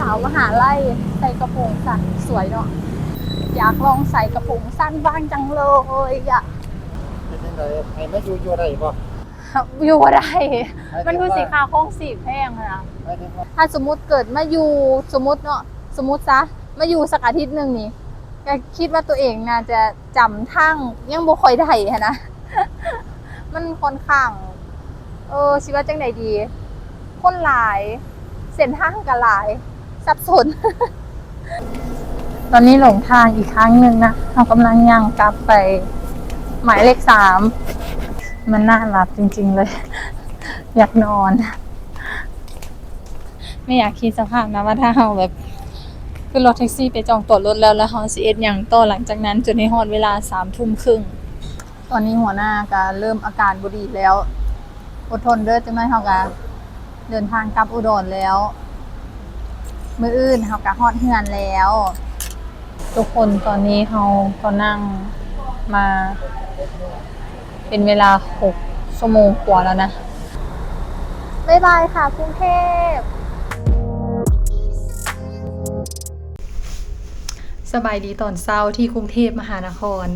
สาวมหาลัยใส่กระโปรงสั้นสวยเนาะอยากลองใส่กระโปรงสั้นบ้างจังเลยอะเป็นยังไงไอ้ไม่อยู่อยู่ได้บ่อยู่บ่ได้ มันคือสีขาวของสีแพงอะนะไม่ได้ว่าถ้าสมมุติเกิดมาอยู่สมมุติเนาะสมมุติซะมาอยู่สักอาทิตย์หนึ่งนี่ก็คิดว่าตัวเองน่าจะจำทั้งยังบ่ค่อยได้หั้นนะ มันค่อนข้าง เออชีว่าจังใดดี คนหลาย เส้นทางก็หลาย สับสน ตอนนี้หลงทางอีกครั้งหนึ่งนะเรากำลังย่างกลับไป หมายเลขสามมันน่าหลับจริง ๆเลย อยากนอน ไม่อยากคิดสภาพนะว่าถ้าเราแบบขึ้นรถแท็กซี่ไปจองตั๋วรถแล้วแล้วเราสิเอ็ดอย่างต่อหลังจากนั้นจนในฮอดเวลาสามทุ่มครึ่งตอนนี้หัวหน้าก็เริ่มอาการบุดีแล้ว อดทนเด้อจังได๋เฮาก็เดินทางกลับอุดรแล้ว มื้ออื่นเฮาก็ฮอดเฮือนแล้ว ทุกคนตอนนี้เฮาก็นั่งมา เป็นเวลา6ชั่วโมงกว่าแล้วนะ บ๊ายบายค่ะกรุงเทพ สบายดีตอนเช้าที่กรุงเทพมหานคร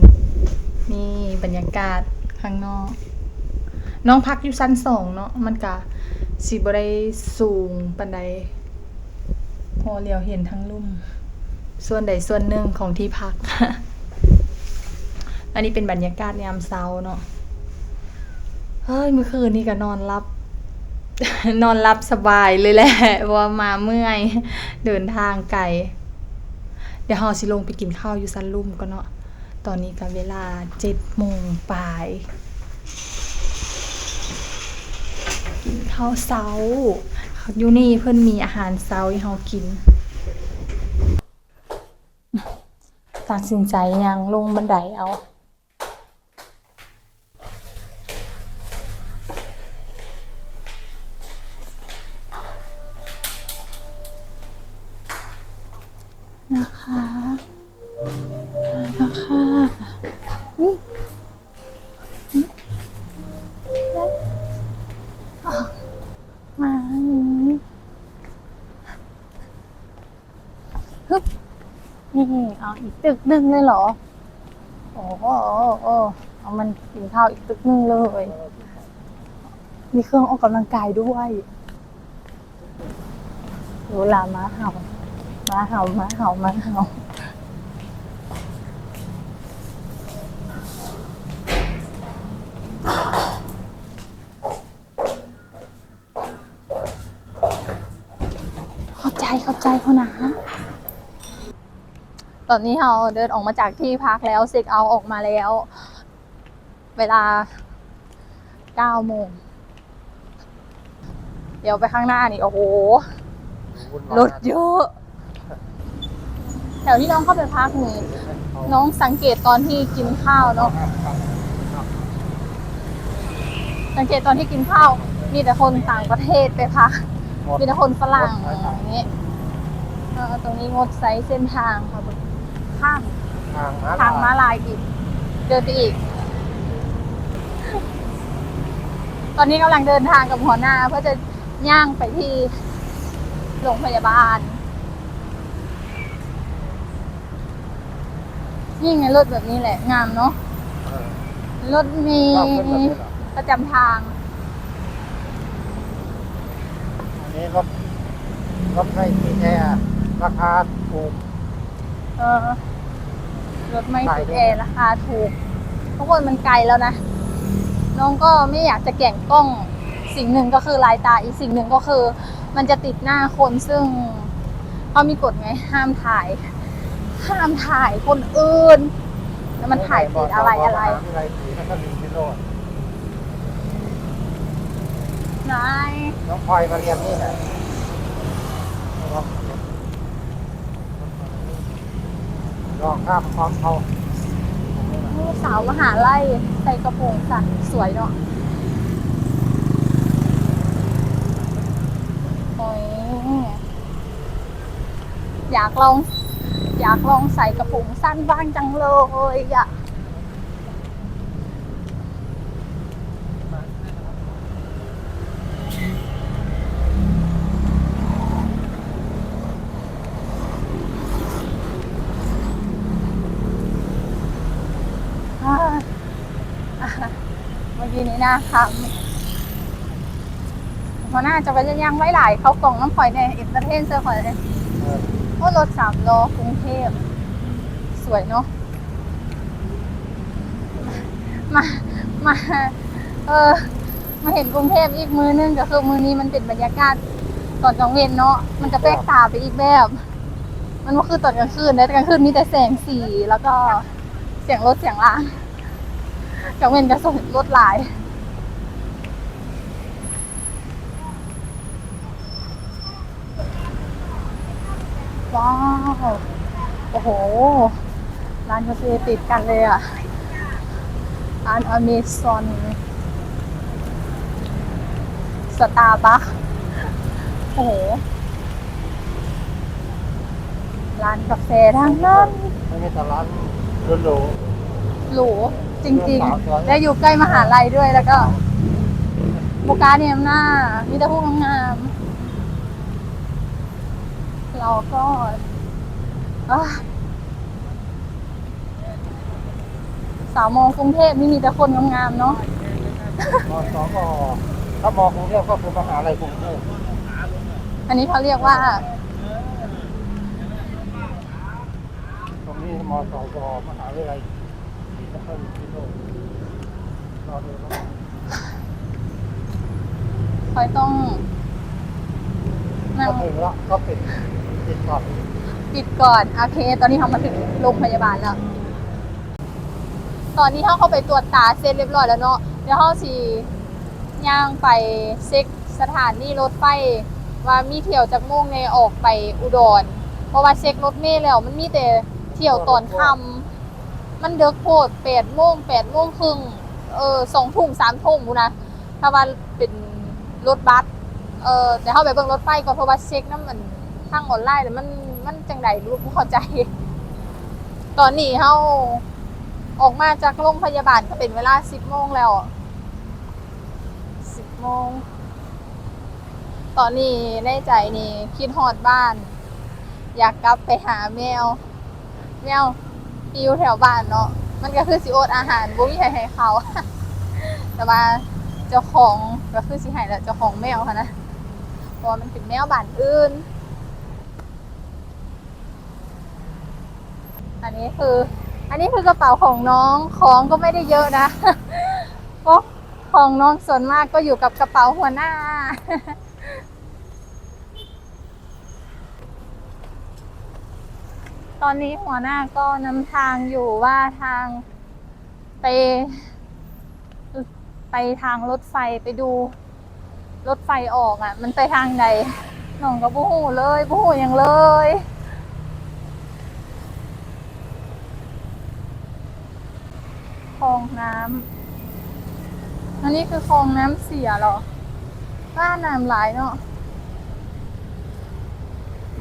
นี่บรรยากาศข้างนอก น้องพักอยู่ชั้นสองเนาะมันกะสิบได้สูงปันใด พอเลียวเห็นทั้งลุ่ม ส่วนใดส่วนหนึ่งของที่พัก อันนี้เป็นบรรยากาศยามเช้าเนาะเฮ้ยเมื่อคืนนี่ก็นอนรับ นอนรับสบายเลยแหละว่ามาเมื่อย เดินทางไกลเดี๋ยวเฮาสิลงไปกินข้าวอยู่ซันลุ่มก็เนาะตอนนี้ก็เวลาเจ็ดโมงปลาย กินข้าวเช้า อยู่นี่เพิ่นมีอาหารเช้าให้เฮากินตัดสินใจยังลงบันไดเอา อาอีกตึกหนึ่งเลยเหรอ โอ้โหโอ้เอามันกินข้าวอีกตึกหนึ่งเลย มีเครื่องออกกำลังกายด้วยดูลามาเห่ามาเห่ามาเห่ามาเห่าขอบใจขอบใจเขานะ ตอนนี้เราเดินออกมาจากที่พักแล้วเซ็กเอาท์ออกมาแล้ว เวลาเก้าโมงเดี๋ยวไปข้างหน้านี่ โอ้โหวุ่นวายรถเยอะแถวที่น้องเข้าไปพักนี่น้องสังเกตตอนที่กินข้าวเนาะสังเกตตอนที่กินข้าว มีแต่คนต่างประเทศไปพัก มีแต่คนฝรั่งอย่างนี้เออตรงนี้งดไซส์เส้นทางค่ะ ข้ามทางทางม้าลายอีก เดินไปอีก ตอนนี้กำลังเดินทางกับหัวหน้า เพื่อจะย่างไปที่โรงพยาบาล นี่ไงรถแบบนี้แหละ งามเนาะ เออรถมีชอบขึ้นแบบนี้เหรอประจำทาง อันนี้รถรถไม่ติดแอร์ราคาถูก เออรถไม่ติดแอร์ราคาถูก ทุกคนมันไกลแล้วนะ น้องก็ไม่อยากจะแก่งกล้อง สิ่งหนึ่งก็คือลายตา อีกสิ่งหนึ่งก็คือ มันจะติดหน้าคนซึ่งเขามีกฎไงห้ามถ่าย ห้ามถ่ายคนอื่น แล้วมันถ่ายติดอะไรอะไรไรสีแล้วก็ลิงพิโรดนายน้องพลอยมาเรียนนี่แหละ ลองข้ามพร้อมเขาสาวมหาลัยใส่กระโปรงสั้นสวยเนาะโอ้ยอยากลอง อยากลองใส่กระโปรงสั้นบ้างจังเลยอะา ค่ะหัวหน้าจะไปยังไว้หลาย เขากล่องน้ำข่อยในอินเตอร์เทนเซอร์ข่อยเลยเออว่ารถสามล้อกรุงเทพ สวยเนาะมามาเออมาเห็นกรุงเทพอีกมือนึงก็คือมือนี้มันเป็นบรรยากาศตอนกลางเวนเนาะมันจะแปลกตาไปอีกแบบ มันก็คือตอนกลางคืนนะกลางคืนมีแต่แสงสีแล้วก็เสียงรถเสียงลางกลางเวนก็ส่งรถหลาย ว้าว โอ้โห ร้านคาเฟ่ติดกันเลยอะ ร้านอเมซอน สตาร์บัคโอ้โห ร้านกาแฟทั้งนั้นไม่มีแต่ร้านหรูหรูจริงเดินสาวสวยๆและอยู่ใกล้มหาลัยด้วยแล้วก็บุกาเนี่ยหน้ามีแต่พวกงามๆ เราก็อะสาวมองกรุงเทพนี่มีแต่คนงามๆเนาะๆมสองก็ถ้ามองกรุงเทพก็คือมหาลัยกรุงเทพอันนี้เขาเรียกว่า ตรงนี้มสวมหาวิทยาลัยศรีนครินทร์พิโลกรอดูนะคอยต้องนั่งก็ถึงแล้วก็ปิด ปิดก่อนปิดก่อนโอเค ตอนนี้เขามาถึงโรงพยาบาลแล้ว ตอนนี้เขาเข้าไปตรวจตาเสร็จเรียบร้อยแล้วเนาะเดี๋ยวเขาสีย่างไปเช็คสถานีรถไฟว่ามีเที่ยวจากโมงในออกไปอุดร เพราะว่าเช็ครถเมล์แล้ว มันมีแต่เที่ยวตอนค่ำมันเดิกโพดแปดโมงแปดโมงครึ่งเออสองทุ่มสามทุ่มดูนะถ้าว่าเป็นรถบัสเออแต่เขาไปเบิ่งรถไฟก่อนเพราะว่าเช็คน้ำมัน ทางออนไลน์แต่มันมันจังใดรู้บ่เข้าใจ ตอนนี้เขาออกมาจากโรงพยาบาลก็เป็นเวลาสิบโมงแล้วสิบโมง ตอนนี้ในใจนี่คิดฮอดบ้าน อยากกลับไปหาแมว แมวอยู่แถวบ้านเนาะมันก็คือสิโอดอาหารบ่มีให้ให้เขา แต่ว่าเจ้าของก็คือสิให้แหละเจ้าของแมวค่ะนะเพราะว่ามันเป็นแมวบ้านอื่น อั นี้คือ อันนี้คือกระเป๋าของน้องของก็ไม่ได้เยอะนะเพราะของน้องส่วนมากก็อยู่กับกระเป๋าหัวหน้า ตอนนี้หัวหน้าก็นำทางอยู่ว่าทางไป ไปทางรถไฟไปดูรถไฟออกอะ มันไปทางใดน้องก็บูหูเลยบูหูอย่างเลย คลองน้ำอันนี้คือคลองน้ำเสียเหรอบ้านน้ำหลายเนาะ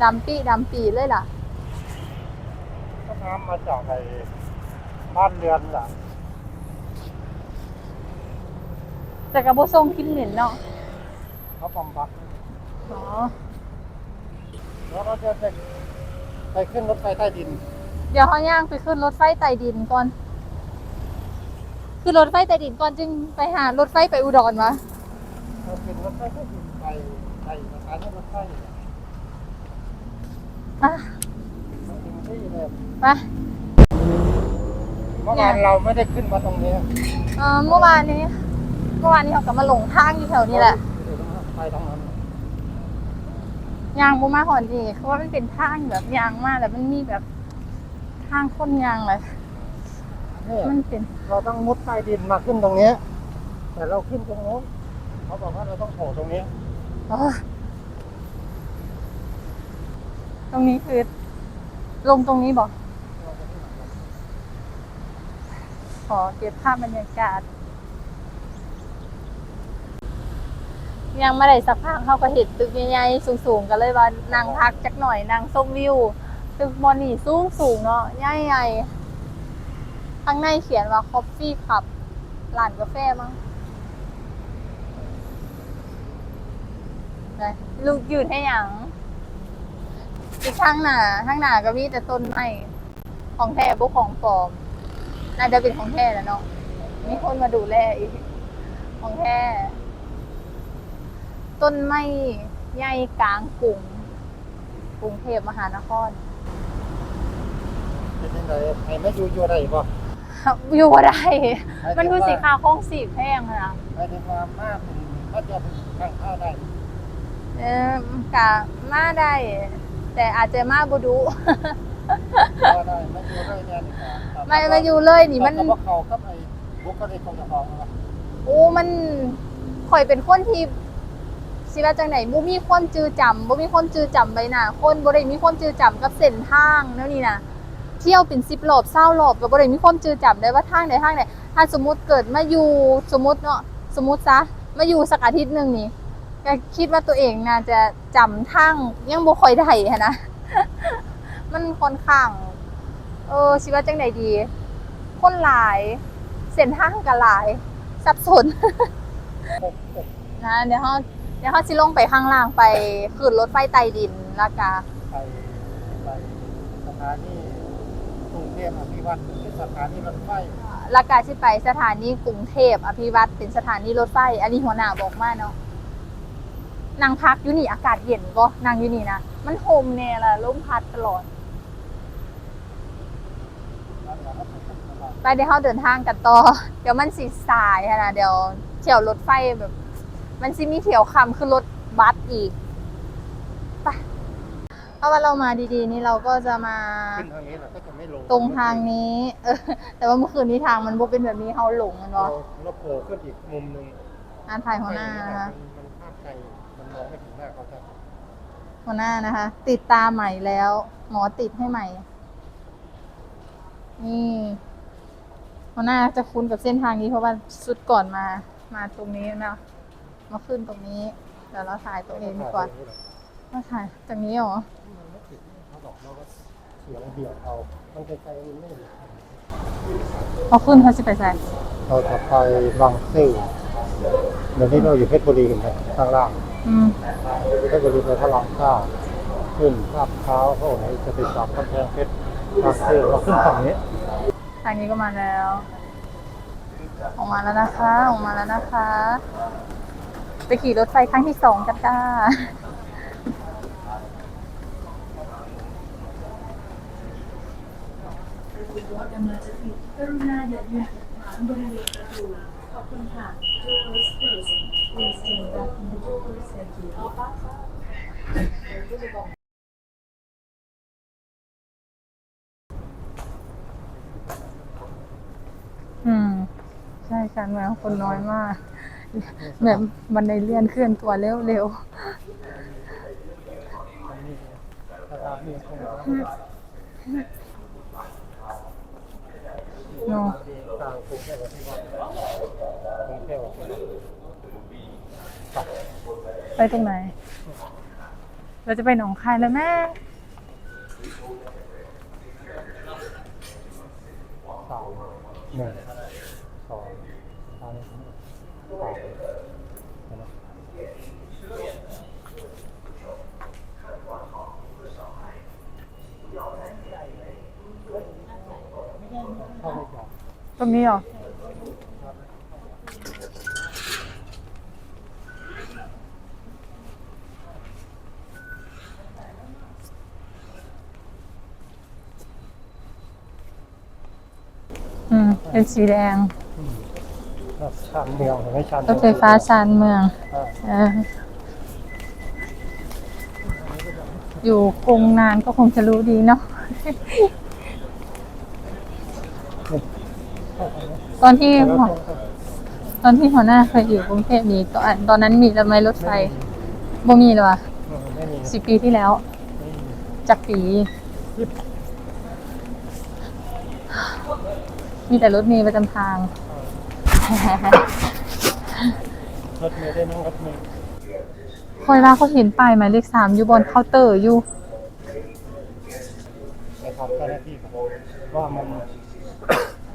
ดำปีดำปีเลยล่ะก็น้ำมาจากไอ้บ้านเรือนล่ะ แต่กระโบทรงกินเหม็นเนาะเขาบำบัดอ๋อแล้วเราจะไปไปขึ้นรถไฟใต้ดิน เดี๋ยวเขาย่างไปขึ้นรถไฟใต้ดินก่อน ขึ้นรถไฟใต้ดินก่อนจึงไปหารถไฟไปอุดรวะเราขึ้นรถไฟใต้ดินไปไปสถานีรถไฟอะมันถึงที่เลยไปเมื่อวานเราไม่ได้ขึ้นมาตรงนี้เอ่อเมื่อวานนี้ เมื่อวานนี้เขาก็มาหลงทางอยู่แถวนี้แหละไปทางนั้นยางบูมาหอนดีเพราะว่ามันเป็นทางแบบยางมากแต่มันมีแบบทางคนยางเลย นี่มันเป็นเราต้องมุดใต้ดินมาขึ้นตรงนี้แต่เราขึ้นตรงโน้นเขาบอกว่าเราต้องโผล่ตรงนี้เออตรงนี้คือ ลงตรงนี้บอกขอเก็บภาพบรรยากาศ ยังไม่ได้สักพักเขาก็เห็นตึกใหญ่ๆสูงๆกันเลยว่านั่งพักจักหน่อยนั่งชมวิว ตึกบอนี่สูงสูงๆเนาะใหญ่ๆ ข้างในเขียนว่า Coffee Cup ร้านกาแฟมั้งไปลูกยืนให้หยัง อีกข้างหน้าข้างหน้าก็มีแต่ต้นไม้ของแท้บุของปลอม น่าจะเป็นของแท้แล้วเนาะมีคนมาดูแลอีก ของแท้ ต้นไม้ใหญ่กลางกรุงกรุงเทพมหานคร เป็นยังไงให้ไม่อยู่อยู่ได้บ่ อยู่บ่ได้ มันคือสีขาวโค้งสีแพงอะนะไปถึงว่ามากถึงก็จะข้างข้าวได้เออกะมาได้ แต่อาจจะมาบุดุก็ได้ไม่อยู่ได้แน่นี่ครับไม่มาอยู่เลยนี่มันก็บ่เข้ากับไอ้บุคคลที่เขาจะของนะโอ้มันข่อยเป็นคนที่สิว่าจังไหนบ่มีความจือจำบ่มีความจือจำใบหน้าคนบ่ได้มีความจือจำกับเส้นทางแนวนี้นะ เที่ยวเป็น10รอบ20รอบก็บ่ได้มีความจือจำได้ว่าทางไหนทางไหนถ้าสมมติเกิดมาอยู่สมมติเนาะสมมติซะมาอยู่สักอาทิตย์หนึ่งนี่ก็คิดว่าตัวเองน่าจะจำทางยังบ่ค่อยได้นะมันค่อนข้าง เออสิว่าจังไหนดี คนหลายเส้นทางก็หลาย สับสนนะเดี๋ยวเขาเดี๋ยวเขาสิลงไปข้างล่างไปขึ้นรถไฟใต้ดินแล้วก็ไปไปสถานี พอภิวัตรเป็นสถานีรถไฟล้วก็สิไปสถานีกรุงเทพอภิวัตรเป็นสถานีรถไฟ อันนี้หัวหน้าบอกมาเนาะนั่งพักอยู่นี่อากาศเย็นก็นั่งอยู่นี่นะมันโฮมแน่ละลมพัดตลอดไปเดี๋ยวเขาเดินทางกันต่อ เดี๋ยวมันสีสายอะนะเดี๋ยวเที่ยวรถไฟแบบ มันสิมีเที่ยวคำคือรถบัสอีก เพราะว่าเรามาดีๆ นี่เราก็จะมาขึ้นทางนี้เราก็จะไม่ลงตรงทางนี้ เออ แต่ว่าเมื่อคืนนี้ทางมันบ่เป็นแบบนี้เขาหลงมันเราบ่เราโผล่ขึ้นอีกมุมหนึ่งอ่านถ่ายหัวหน้านะคะ มันภาพไกลมันมองไม่ถึงหน้าเขาจะหัวหน้านะคะ ติดตาใหม่แล้ว หมอติดให้ใหม่ นี่หัวหน้าจะคุ้นกับเส้นทางนี้เพราะว่าสุดก่อนมา มาตรงนี้เนาะมาขึ้นตรงนี้เดี๋ยวเราถ่ายตัวเองดีกว่า มาถ่ายตรงนี้เหรอเขาบอกเราก็เสียงเบี่ยงเอามันไกลๆมันไม่เห็นพอขึ้นเขาสิไปใส่เราจะไปบางซื่อเดี๋ยวนี้เราอยู่เพชรบุรีกันนะข้างล่างอืมเพชรบุรีไปพระรามเก้าขึ้นลาดเท้าวเขาไหนจะไปสอบกำแพงเพชรบางซื่อเราขึ้นฝั่งนี้ทางนี้ก็มาแล้ว ออกมาแล้วนะคะ ออกมาแล้วนะคะ ไปขี่รถไฟครั้งที่สองกันจ้า กำลังจะผิดกรุณาอย่ายืนขวางบริเวณประตูขอบคุณค่ะ Doors closing Please stand back in the doors Thank you อืม ใช่การมาคนน้อยมาก แบบบันไดเลื่อนเคลื่อนตัวเร็วเร็ว สถานีของ เนาะไปตรงไหน เราจะไปหนองคายแล้วแม่สามหนึ่งสองสามสามเห็นไหมเข้าไม่ได้ ตรงนี้เหรออืม เป็นสีแดงชานเมืองหรือไม่ชานรถไฟฟ้าชานเมืองอ่าเอออยู่กรุงนานก็คงจะรู้ดีเนาะ ตอนที่แล้วหัวตอนที่หัวหน้าเคยอยู่กรุงเทพนี้ตอนตอนนั้นมีทำไมรถไฟบ่มีเลยวะไม่มีสิบปีที่แล้วไม่มีจากปีมีแต่รถเมล์ประจำทาง รถเมล์ได้นั่งรถเมล์คอยว่าเขาเห็นป้ายหมายเลขสามอยู่บนเคาน์เตอร์อยู่ไปทำเจ้าหน้าที่ครับว่ามัน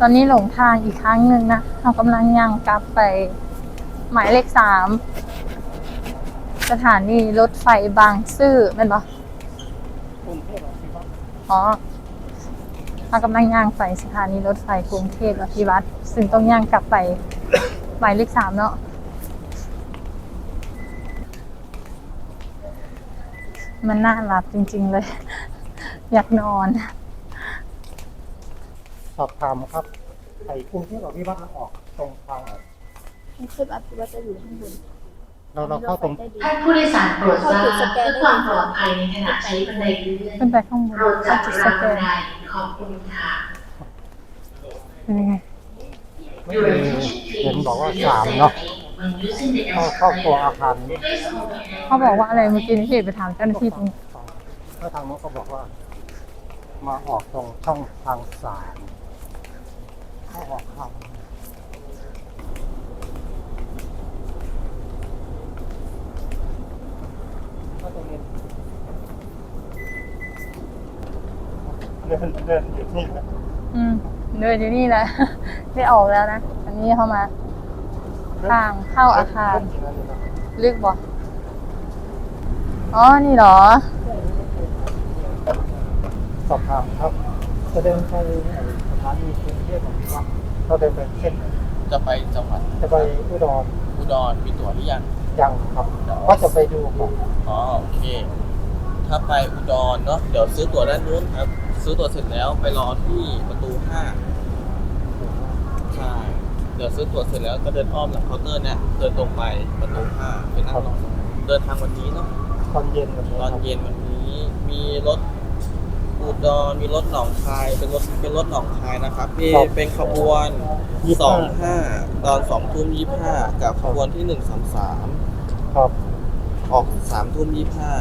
ตอนนี้หลงทางอีกครั้งหนึ่งนะเรากำลังย่างกลับไป หมายเลขสามสถานีรถไฟบางซื่อเป็นปะกรุงเทพอภิวัตรอ๋อเรากำลังย่างไปสถานีรถไฟกรุงเทพอภิวัตรซึ่งต้องย่างกลับไป หมายเลขสามเนาะมันน่าหลับจริง ๆ เลย อยากนอน สอบถามครับไอ้กรุงเทพอภิวัตรออกตรงทางไหนกรุงเทพอภิวัตรจะอยู่ข้างบนเราเราเข้าตรง ท่านผู้โดยสารโปรดทราบเพื่อความปลอดภัยในขณะใช้บันไดเลื่อนขึ้นไปข้างบนโปรดจัเขาบจะเวสลาแกบันนไดขอบคุณค่ะเป็นยังไงไม่มีเห็นบอกว่าสามเนาะเข้าเข้าตัวอาคารนี้เขาบอกว่าอะไรเมื่อกี้นี่พี่ไปถามเจ้าหน้าที่ตรงแล้วทางโน้นก็บอกว่า มาออกตรงช่องทางสาม เข้าออกเข้าก็ตรงนี้เดินเดินอยู่นี่แหละอืมเดินอยู่นี่แหละ ได้ออกแล้วนะ อันนี้เข้ามา ทางเข้าอาคาร ลึกบ่อ๋อ นี่เหรอ สอบถามครับ จะเดินไปไอ้ส ถานีกรุงเทพของพี่วัดเราเดินไปเส้นไหนจะไปจังหวัดจะไปอุดรอุดรมีตั๋วหรือยังยังครับว่าจะไปดูก่อนอ๋อโอเค ถ้าไปอุดรเนาะเดี๋ยวซื้อตั๋วด้านนู้นครับ ซื้อตั๋วเสร็จแล้วไปรอที่ประตูห้าใช่เดี๋ยวซื้อตั๋วเสร็จแล้วก็เดินอ้อมหลังเคาน์เตอร์เนี่ยเดินตรงไปประตูห้าไปนั่งรอเดินทางวันนี้เนาะตอนเย็นวันนี้ตอนครับเย็นวันนี้มีรถ อุดรมีรถหนองคายเป็นรถเป็นรถหนองคายนะครับที่เป็นขบวนสองห้าตอนสองทุ่มยี่ห้ากับขบวนที่หนึ่งสามสามครับ ออกสามทุ่มยี่ห้า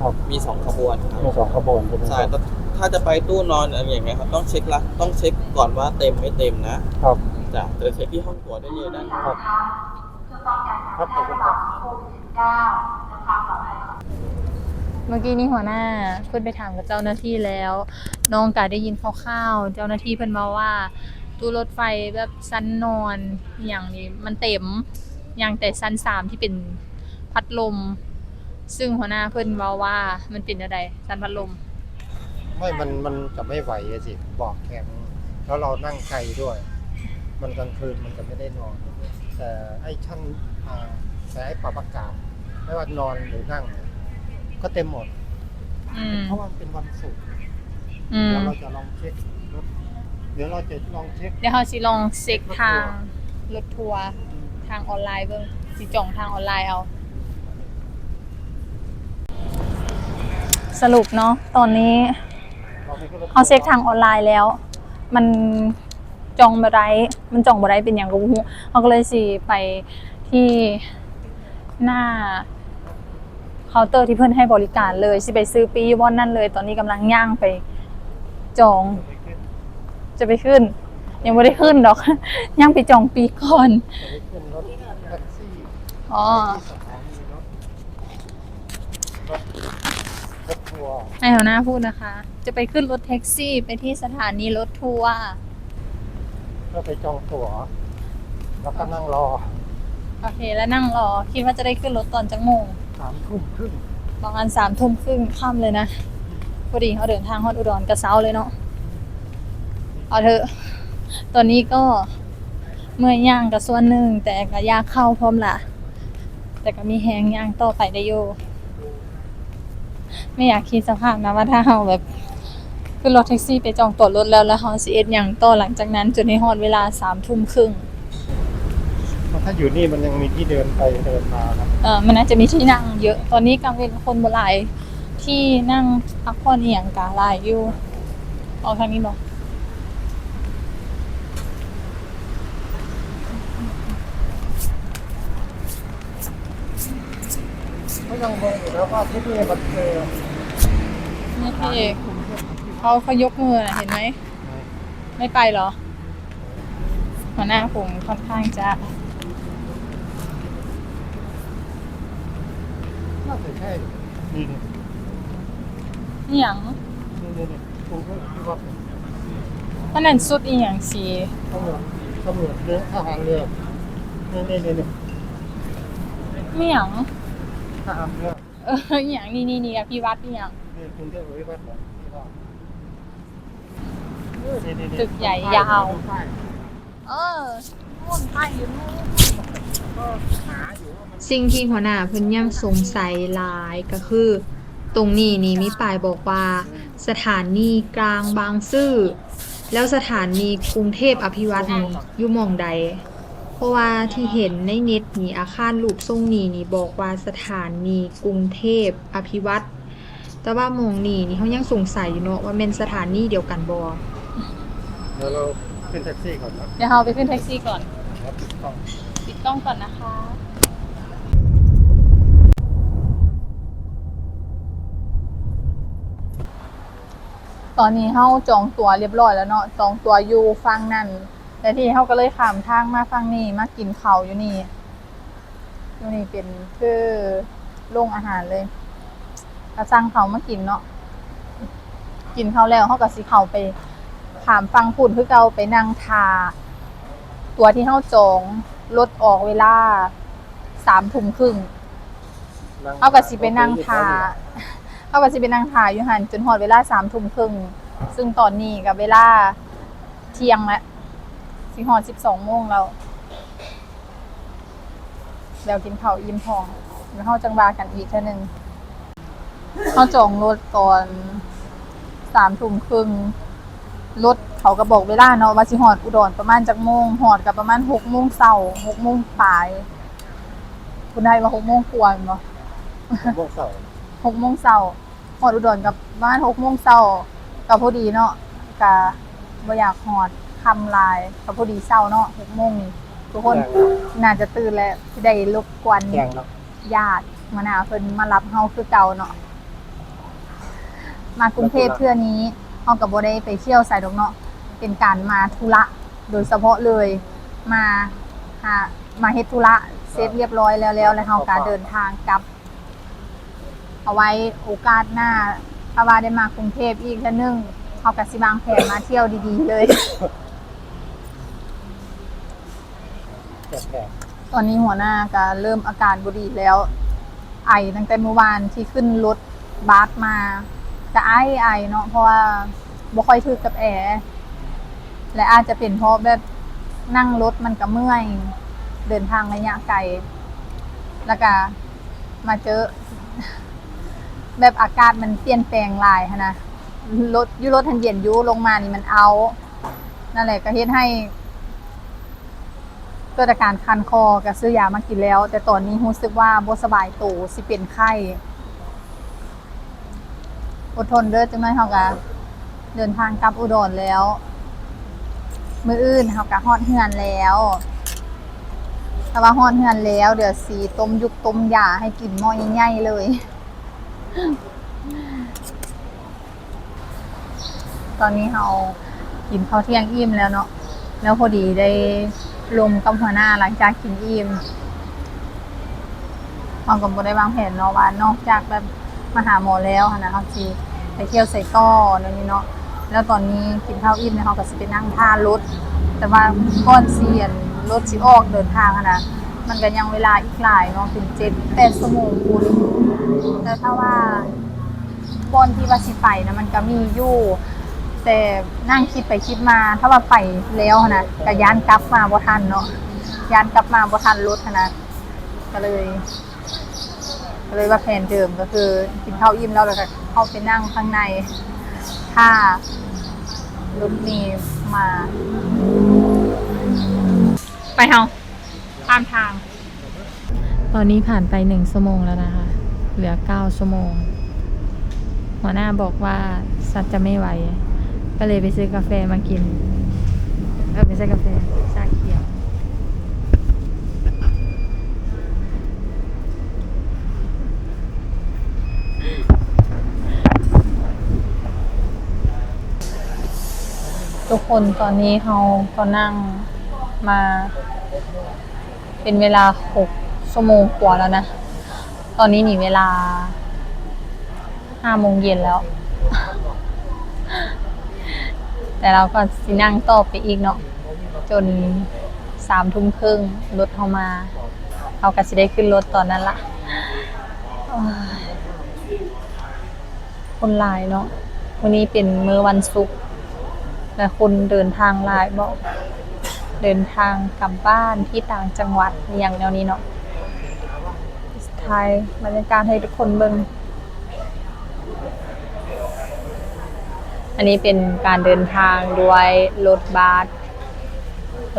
ครับ มีสองขบวนครับมีสองขบวนใช่ไหมใช่ครับแต่ถ้าจะไปตู้นอนอะไรอย่างเงี้ยครับต้องเช็คละต้องเช็คก่อนว่าเต็มไม่เต็มนะครับจ้ะจะเช็คที่ห้องตั๋วได้เลยนะครับ ครับขอบคุณครับ เมื่อกี้นี้หัวหน้าเพิ่นไปถามกับเจ้าหน้าที่แล้ว น้องกาได้ยินคร่าวๆเจ้าหน้าที่เพิ่นมาว่า ตู้รถไฟแบบชั้นนอนอย่างนี้มันเต็มอย่างแต่ชั้นสามที่เป็นพัดลม ซึ่งหัวหน้าเพิ่นว้าว่ามันเป็นอะไรชั้นพัดลม ไม่มันมันจะไม่ไหวอะสิบอกแข็งแล้วเรานั่งไกลด้วย มันกลางคืนมันจะไม่ได้นอน แต่ไอ้ชั้นอ่าแต่ไอ้ปรับอากาศไม่ว่านอนหรือนั่ง ก็เต็มหมด อืมเพราะว่ามันเป็นวันศุกร์อืมเดี๋ยวเราจะลองเช็ครถเดี๋ยวเราจะลองเช็คเดี๋ยวเราสิลองเช็คทางรถทัวร์ทางออนไลน์เบิ่งสิจองทางออนไลน์เอา สรุปเนาะตอนนี้เราไม่ก็รถเขาเช็คทางออนไลน์แล้ว มันจองบ่ได้มันจองบ่ได้เป็นอย่างก็บ่ฮู้เขาก็เลยสิไปที่หน้า เคาน์เตอร์ที่เพิ่นให้บริการเลยสิไปซื้อปีอยู่บ่อนนั่นเลย ตอนนี้กำลังย่างไปจอง จะไปขึ้น ยังไม่ได้ขึ้นดอก ย่างไปจองปีก่อนจะไปขึ้นรถแท็กซี่อ๋อที่สถานีรถรถรถทัวร์ให้หัวหน้าพูดนะคะ จะไปขึ้นรถแท็กซี่ไปที่สถานีรถทัวร์ก็ไปจองตั๋วแล้วก็นั่งรอ โอเค แล้วนั่งรอ คิดว่าจะได้ขึ้นรถตอนจังโมงสามทุ่มครึ่งประมาณสามทุ่มครึ่งค่ำเลยนะพอดีเขาเดินทางฮอดอุดรกระเช้าเลยเนาะเอาเถอะตอนนี้ก็เมื่อยย่างกับส่วนหนึ่งแต่ก็ยากเข้าพร้อมละแต่ก็มีแหงย่างต่อไปได้อยู่ไม่อยากคิดสภาพนะว่าถ้าเราแบบขึ้นรถแท็กซี่ไปจองตั๋วรถแล้วแล้วเราสิเอ็ดอย่างต่อหลังจากนั้นจนในฮอดเวลาสามทุ่มครึ่ง ถ้าอยู่นี่มันยังมีที่เดินไปเดินมาครับเออมันน่าจะมีที่นั่งเยอะตอนนี้กลางเวนคนโบหลายที่นั่งพักผ่อนเอียงกาหลายอยู่ออกทางนี้บอกก็ยังงงอยู่นะว่าที่นี่มันคือนี่พี่เอกเขาเขายกมือน่ะเห็นไหม ไม่ไปเหรอหัวหน้าผมค่อนข้างจะ น่าจะใช่นี่อหย่างนี่นี่นี่คุณก็ที่ว่าอันนั้นสุดอีหยังสีตำรวจตำรวจเรือทหารเรือนี่นี่นี่นี่ไม่หยังทหารเรือเอออหย่างนี่นี่นี่อภิวัตอีหยังนี่คุณเทพวิวัฒน์เหรอที่ว่าเออนี่นี่นี่ตึกใหญ่ยาวใช่เออนู่นไปอยู่นู่น ก็หาอยู่ว่ามัน สิ่งที่หัวหน้าเพิ่นยังสงสัยหลายก็คือ ตรงนี้นี่มีป้ายบอกว่า สถานีกลางบางซื่อแล้วสถานีกรุงเทพอภิวัตน์นี่อยู่หมองใด เพราะว่าที่เห็นในเน็ตนี่อาคารรูปทรงนี้นี่บอกว่าสถานีกรุงเทพอภิวัตน์แต่ว่าหมองนี้นี่เขายังสงสัยอยู่เนาะว่าเป็นสถานีเดียวกันบ่เดี๋ยวเราขึ้นแท็กซี่ก่อนนะเดี๋ยวเราไปขึ้นแท็กซี่ก่อนแล้วปิดกล้อง ปิดกล้องก่อนนะคะ ตอนนี้เฮาจองตัวเรียบร้อยแล้วเนาะจองตัวอยู่ฟังนั่นแต่ที่เฮาก็เลยข้ามทางมาฟังนี่มากินข้าวอยู่นี่อยู่นี่เป็นคือโรงอาหารเลยก็สั่งเขาวมากินเนาะกินข้าวแล้วเฮาก็สิเข้าไปถามฟังพูดคือเก่าไปนั่งทา ตัวที่เฮาจองรถออกเวลาสามทุ่มครึ่งนั่งเฮาก็สิไปนั่งทา เฮาก็สิไปนั่งทาอยู่หันจนฮอดเวลาสามทุ่มครึ่งซึ่งตอนนี้กับเวลาเที่ยงแล้วสิฮอดสิบสองโมงแล้วเดี๋ยวกินข้าวอิ่มท้องเดี๋ยวเฮาจังบากันอีกเท่านึงเฮาจองรถตอนสามทุ่มครึ่งรถเขาก็บอกเวลาเนาะว่าสิฮอดอุดรประมาณจักโมงฮอดกับประมาณหกโมงเช้าหกโมงปลาย คุณได้ว่าหกโมงกว่าแม่นบ่พวกเสาร์หกโมงเช้าฮ อดอุดรกับประมาณหกโมงเช้าก็พอดีเนาะก็บ่อยากฮอดคำลายก็พอดีเช้าเนาะหกโมงนี่ทุกคนน่าจะตื่นแล้วสิได้รบกวนแข่งเนาะญาติมานาเพิ่นมารับเฮาคือเก่าเนาะมากรุงเทพเทื่อนี้เฮาก็บ่ได้ไปเที่ยวไสดอกเนาะเป็นการมาธุระโดยเฉพาะเลยมาหามาเฮ็ดธุระเสร็จเรียบร้อยแล้วแล้วแล้วเฮาก็เดินทางกลับ เอาไว้โอกาสหน้าถ้าว่าได้มากรุงเทพอีกเทื่อนึงเฮาก็สิวางแผนมาเที่ยวดีๆเลย ตอนนี้หัวหน้าก็เริ่มอาการบุดีแล้ว ไอตั้งแต่เมื่อวานที่ขึ้นรถบัสมาก็ไอไอเนาะเพราะว่าบ่ค่อยถึกกับแอร์และอาจจะเป็นเพราะแบบนั่งรถมันก็เมื่อย เดินทางระยะไกลแล้วก็มาเจอ แบบอากาศมันเปลี่ยนแปลงหลายหั้นนะรถอยุรถทันเย็นอยุลงมานี่มันเอา นั่นแหละก็เฮ็ดให้เกิดอาการคันคอก็ซื้อยามากินแล้ว แต่ตอนนี้รู้สึกว่าบ่สบายตัวสิเป็นไข้อดทนเด้อจังน้อยเฮาก็เดินทางกลับอุดรแล้ว มื้ออื่นเฮาก็ฮอดเฮือนแล้วแต่ว่าฮอดเฮือนแล้ว เดี๋ยวสีต้มยุกต้มยาให้กินหม้อใหญ่ๆเลย ตอนนี้เฮากินข้าวเที่ยงอิ่มแล้วเนาะ แล้วพอดีได้ลงกับหัวหน้าหลังจากกินอิ่มเราก็บ่ได้วางแผนเนาะว่านอกจากแบบมาหาหมอแล้วนะเขาสิไปเที่ยวใส่ก้อนั่นนี่เนาะ แล้วตอนนี้กินข้าวอิ่มเนี่ยเขาก็สิไปนั่งท่ารถ แต่ว่าก่อนเสียนรถสิออกเดินทางนนะ มันก็ยังเวลาอีกหลายเนาะเป็นเจ็ดแปดชั่วโมงคุณ แต่ถ้าว่าบนที่ว่าสิไปนะมันก็มีอยู่แต่นั่งคิดไปคิดมา ถ้าว่าไปแล้วนะก็ย้านกลับมาบ่ทันเนาะย้านกลับมาบ่ทันรถนนะก็เลยก็เลยว่าแผนเดิมก็คือกินข้าวอิ่มแล้วแล้วก็เข้าไปนั่งข้างใน ถ้ารถมีมา ไปเฮาตามทาง ตอนนี้ผ่านไปหนึ่งชั่วโมงแล้วนะคะ เหลือเก้าชั่วโมง หัวหน้าบอกว่าสัตว์จะไม่ไหว ก็เลยไปซื้อกาแฟมากิน เออไม่ใช่กาแฟชาเขียว ทุกคนตอนนี้เขาก็นั่งมา เป็นเวลาหกชั่วโมงกว่าแล้วนะ ตอนนี้หนีเวลาห้าโมงเย็นแล้ว แต่เราก็สินั่งต่อไปอีกเนาะจนสามทุ่มครึ่งรถเข้ามาเขาก็สิได้ขึ้นรถตอนนั้นละโอ้ยคนหลายเนาะวันนี้เป็นมื้อวันศุกร์และคนเดินทางหลายบอก เดินทางกลับบ้านที่ต่างจังหวัดอหย่างแนวนี้เนาะ ไทยบรรยากาศให้ทุกคนเบิ่งอันนี้เป็นการเดินทางด้วยรถบัส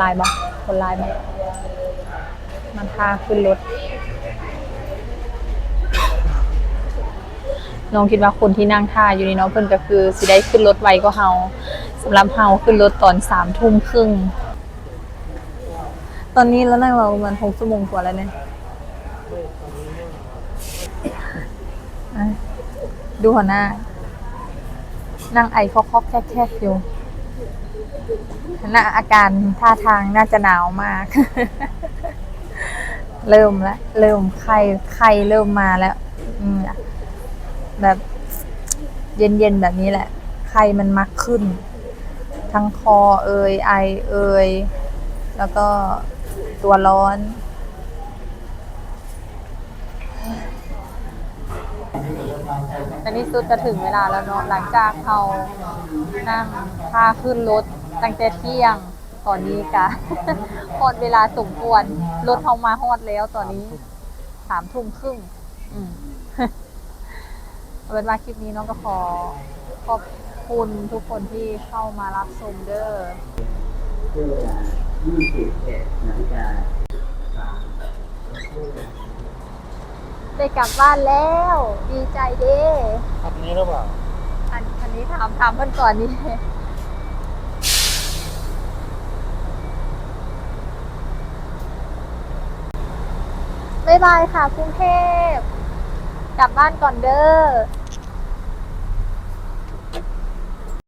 ลายบอกคนลายบอกมันพาขึ้นรถน้องคิดว่าคนที่นั่งท่าอยู่นี่เนาะเพิ่นก็คือสิได้ขึ้นรถไวก็เฮาสำหรับเฮาขึ้นรถตอนสามทุ่มครึ่ง ตอนนี้แล้วนั่งเราประมันหกชั่วโมงกว่าแล้วเนี่ย ดูหัวหน้า นั่งไอคอกๆแคกๆอยู่น่าอาการท่าทางน่าจะหนาวมาก เริ่มแล้วเริ่มไข้ไข้เริ่มมาแล้วแบบเย็นๆแบบนี้แหละ ไข้มันมักขึ้น ทั้งคอเอยไอเอย แล้วก็ตัวร้อน ในที่สุดก็ถึงเวลาแล้วเนาะหลังจากเขานั่งพาขึ้นรถตั้งแต่เที่ยงตอนนี้กะฮอดเวลาสมควรรถเขามาฮอดแล้วตอนนี้สามทุ่มครึ่งมเอาเป็นว่าคลิปนี้น้องก็ขอขอบคุณทุกคนที่เข้ามารับชมเด้อ ได้กลับบ้านแล้ว ดีใจเด้คันนี้หรือเปล่าอันอันนี้ถามถามเพื่อนก่อนนี่บ๊ายบายค่ะกรุงเทพ กลับบ้านก่อนเด้อ